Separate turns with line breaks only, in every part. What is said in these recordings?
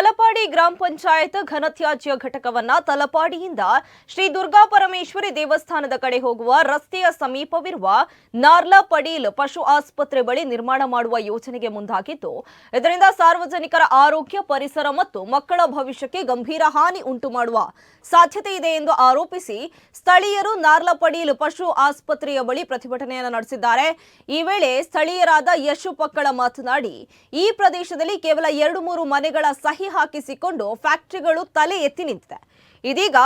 ತಲಪಾಡಿ ಗ್ರಾಮ ಪಂಚಾಯತ್ ಘನತ್ಯಾಜ್ಯ ಘಟಕವನ್ನ ತಲಪಾಡಿಯಿಂದ ಶ್ರೀ ದುರ್ಗಾ ಪರಮೇಶ್ವರಿ ದೇವಸ್ಥಾನದ ಕಡೆ ಹೋಗುವ ರಸ್ತೆಯ ಸಮೀಪವಿರುವ ನಾರ್ಲಾ ಪಡೀಲ್ ಪಶು ಆಸ್ಪತ್ರೆ ಬಳಿ ನಿರ್ಮಾಣ ಮಾಡುವ ಯೋಜನೆಗೆ ಮುಂದಾಗಿದ್ದು, ಇದರಿಂದ ಸಾರ್ವಜನಿಕರ ಆರೋಗ್ಯ, ಪರಿಸರ ಮತ್ತು ಮಕ್ಕಳ ಭವಿಷ್ಯಕ್ಕೆ ಗಂಭೀರ ಹಾನಿ ಉಂಟು ಮಾಡುವ ಸಾಧ್ಯತೆ ಇದೆ ಎಂದು ಆರೋಪಿಸಿ ಸ್ಥಳೀಯರು ನಾರ್ಲಾ ಪಡೀಲ್ ಪಶು ಆಸ್ಪತ್ರೆಯ ಬಳಿ ಪ್ರತಿಭಟನೆಯನ್ನು ನಡೆಸಿದ್ದಾರೆ. ಈ ವೇಳೆ ಸ್ಥಳೀಯರಾದ ಯಶು ಪಕ್ಕಳ ಮಾತನಾಡಿ, ಈ ಪ್ರದೇಶದಲ್ಲಿ ಕೇವಲ ಎರಡು ಮೂರು ಮನೆಗಳ ಸಹಿ ಹಾಕಿಸಿಕೊಂಡು ಫ್ಯಾಕ್ಟರಿಗಳು ತಲೆ ಎತ್ತಿ ನಿಂತಿದೆ. ಇದೀಗ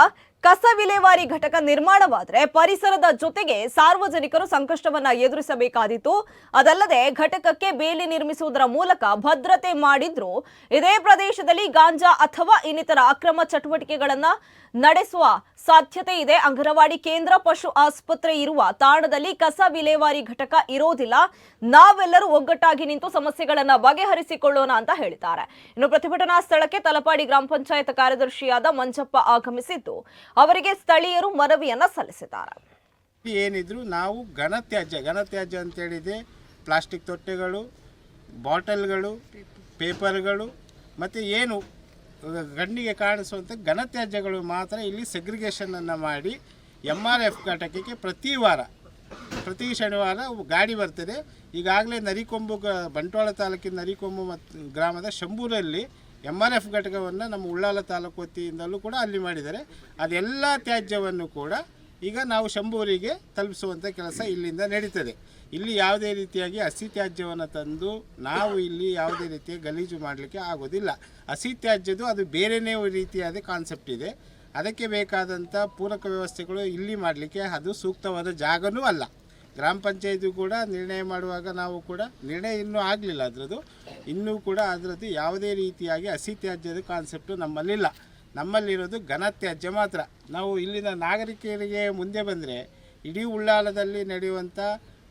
ಕಸ ವಿಲೇವಾರಿ ಘಟಕ ನಿರ್ಮಾಣವಾದರೆ ಪರಿಸರದ ಜೊತೆಗೆ ಸಾರ್ವಜನಿಕರು ಸಂಕಷ್ಟವನ್ನ ಎದುರಿಸಬೇಕಾದೀತು. ಅದಲ್ಲದೆ ಘಟಕಕ್ಕೆ ಬೇಲಿ ನಿರ್ಮಿಸುವುದರ ಮೂಲಕ ಭದ್ರತೆ ಮಾಡಿದ್ರು. ಇದೇ ಪ್ರದೇಶದಲ್ಲಿ ಗಾಂಜಾ ಅಥವಾ ಇನ್ನಿತರ ಅಕ್ರಮ ಚಟುವಟಿಕೆಗಳನ್ನ ನಡೆಸುವ ಸಾಧ್ಯತೆ ಇದೆ. ಅಂಗನವಾಡಿ ಕೇಂದ್ರ ಪಶು ಆಸ್ಪತ್ರೆ ಇರುವ ತಾಣದಲ್ಲಿ ಕಸ ವಿಲೇವಾರಿ ಘಟಕ ಇರೋದಿಲ್ಲ. ನಾವೆಲ್ಲರೂ ಒಗ್ಗಟ್ಟಾಗಿ ನಿಂತು ಸಮಸ್ಯೆಗಳನ್ನ ಬಗೆಹರಿಸಿಕೊಳ್ಳೋಣ ಅಂತ ಹೇಳಿದ್ದಾರೆ. ಇನ್ನು ಪ್ರತಿಭಟನಾ ಸ್ಥಳಕ್ಕೆ ತಲಪಾಡಿ ಗ್ರಾಮ ಪಂಚಾಯತ್ ಕಾರ್ಯದರ್ಶಿಯಾದ ಮಂಜಪ್ಪ ಆಗಮಿಸಿದ್ದು. ಅವರಿಗೆ ಸ್ಥಳೀಯರು ಮನವಿಯನ್ನ ಸಲ್ಲಿಸಿದ್ದಾರೆ.
ಏನಿದ್ರು ನಾವು ಘನತ್ಯಾಜ್ಯ ಘನತ್ಯಾಜ್ಯ ಅಂತೇಳಿದೆ ಪ್ಲಾಸ್ಟಿಕ್ ತೊಟ್ಟೆಗಳು, ಬಾಟಲ್ಗಳು, ಪೇಪರ್ಗಳು, ಮತ್ತು ಏನು ಗಣ್ಣಿಗೆ ಕಾಣಿಸುವಂಥ ಘನತ್ಯಾಜ್ಯಗಳು ಮಾತ್ರ ಇಲ್ಲಿ ಸೆಗ್ರಿಗೇಷನನ್ನು ಮಾಡಿ ಎಂ ಆರ್ ಎಫ್ ಘಟಕಕ್ಕೆ ಪ್ರತಿ ವಾರ, ಪ್ರತಿ ಶನಿವಾರ ಗಾಡಿ ಬರ್ತದೆ. ಈಗಾಗಲೇ ನರಿಕೊಂಬು ಬಂಟ್ವಾಳ ತಾಲೂಕಿನ ನರಿಕೊಂಬು ಮತ್ತು ಗ್ರಾಮದ ಶಂಭೂರಲ್ಲಿ ಎಂ ಆರ್ ಎಫ್ ಘಟಕವನ್ನು ನಮ್ಮ ಉಳ್ಳಾಲ ತಾಲೂಕು ವತಿಯಿಂದಲೂ ಕೂಡ ಅಲ್ಲಿ ಮಾಡಿದ್ದಾರೆ. ಅದೆಲ್ಲ ತ್ಯಾಜ್ಯವನ್ನು ಕೂಡ ಈಗ ನಾವು ಶಂಭೂರಿಗೆ ತಲುಪಿಸುವಂಥ ಕೆಲಸ ಇಲ್ಲಿಂದ ನಡೀತದೆ. ಇಲ್ಲಿ ಯಾವುದೇ ರೀತಿಯಾಗಿ ಹಸಿ ತ್ಯಾಜ್ಯವನ್ನು ತಂದು ನಾವು ಇಲ್ಲಿ ಯಾವುದೇ ರೀತಿಯ ಗಲೀಜು ಮಾಡಲಿಕ್ಕೆ ಆಗೋದಿಲ್ಲ. ಹಸಿ ತ್ಯಾಜ್ಯದು ಅದು ಬೇರೆಯೇ ರೀತಿಯಾದ ಕಾನ್ಸೆಪ್ಟ್ ಇದೆ. ಅದಕ್ಕೆ ಬೇಕಾದಂಥ ಪೂರಕ ವ್ಯವಸ್ಥೆಗಳು ಇಲ್ಲಿ ಮಾಡಲಿಕ್ಕೆ ಅದು ಸೂಕ್ತವಾದ ಜಾಗನೂ ಅಲ್ಲ. ಗ್ರಾಮ ಪಂಚಾಯಿತಿ ಕೂಡ ನಿರ್ಣಯ ಮಾಡುವಾಗ ನಾವು ಕೂಡ ನಿರ್ಣಯ ಇನ್ನೂ ಆಗಲಿಲ್ಲ ಅದರದ್ದು. ಇನ್ನೂ ಕೂಡ ಅದರದ್ದು ಯಾವುದೇ ರೀತಿಯಾಗಿ ಹಸಿ ತ್ಯಾಜ್ಯದ ಕಾನ್ಸೆಪ್ಟು ನಮ್ಮಲ್ಲಿಲ್ಲ. ನಮ್ಮಲ್ಲಿರೋದು ಘನತ್ಯಾಜ್ಯ ಮಾತ್ರ. ನಾವು ಇಲ್ಲಿನ ನಾಗರಿಕರಿಗೆ ಮುಂದೆ ಬಂದರೆ ಇಡೀ ಉಳ್ಳಾಲದಲ್ಲಿ ನಡೆಯುವಂಥ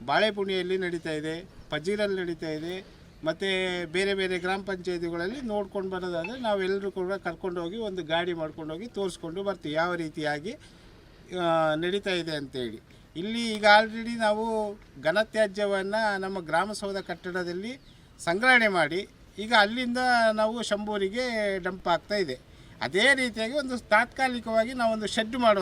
ಬಾಳೆಪುಣಿಯಲ್ಲಿ ನಡೀತಾ ಇದೆ, ಪಜೀರಲ್ಲಿ ನಡೀತಾ ಇದೆ, ಮತ್ತು ಬೇರೆ ಬೇರೆ ಗ್ರಾಮ ಪಂಚಾಯಿತಿಗಳಲ್ಲಿ ನೋಡ್ಕೊಂಡು ಬರೋದಾದರೆ ನಾವೆಲ್ಲರೂ ಕೂಡ ಕರ್ಕೊಂಡು ಹೋಗಿ ಒಂದು ಗಾಡಿ ಮಾಡ್ಕೊಂಡೋಗಿ ತೋರಿಸ್ಕೊಂಡು ಬರ್ತೀವಿ. ಯಾವ ರೀತಿಯಾಗಿ ನಡೀತಾ ಇದೆ ಅಂತೇಳಿ. ಇಲ್ಲಿ ಈಗ ಆಲ್ರೆಡಿ ನಾವು ಘನತ್ಯಾಜ್ಯವನ್ನು ನಮ್ಮ ಗ್ರಾಮಸೌಧ ಕಟ್ಟಡದಲ್ಲಿ ಸಂಗ್ರಹಣೆ ಮಾಡಿ ಈಗ ಅಲ್ಲಿಂದ ನಾವು ಶಂಭೂರಿಗೆ ಡಂಪ್ ಆಗ್ತಾ ಇದೆ. ಅದೇ ರೀತಿಯಾಗಿ ಒಂದು ತಾತ್ಕಾಲಿಕವಾಗಿ ನಾವೊಂದು ಶೆಡ್ ಮಾಡುವ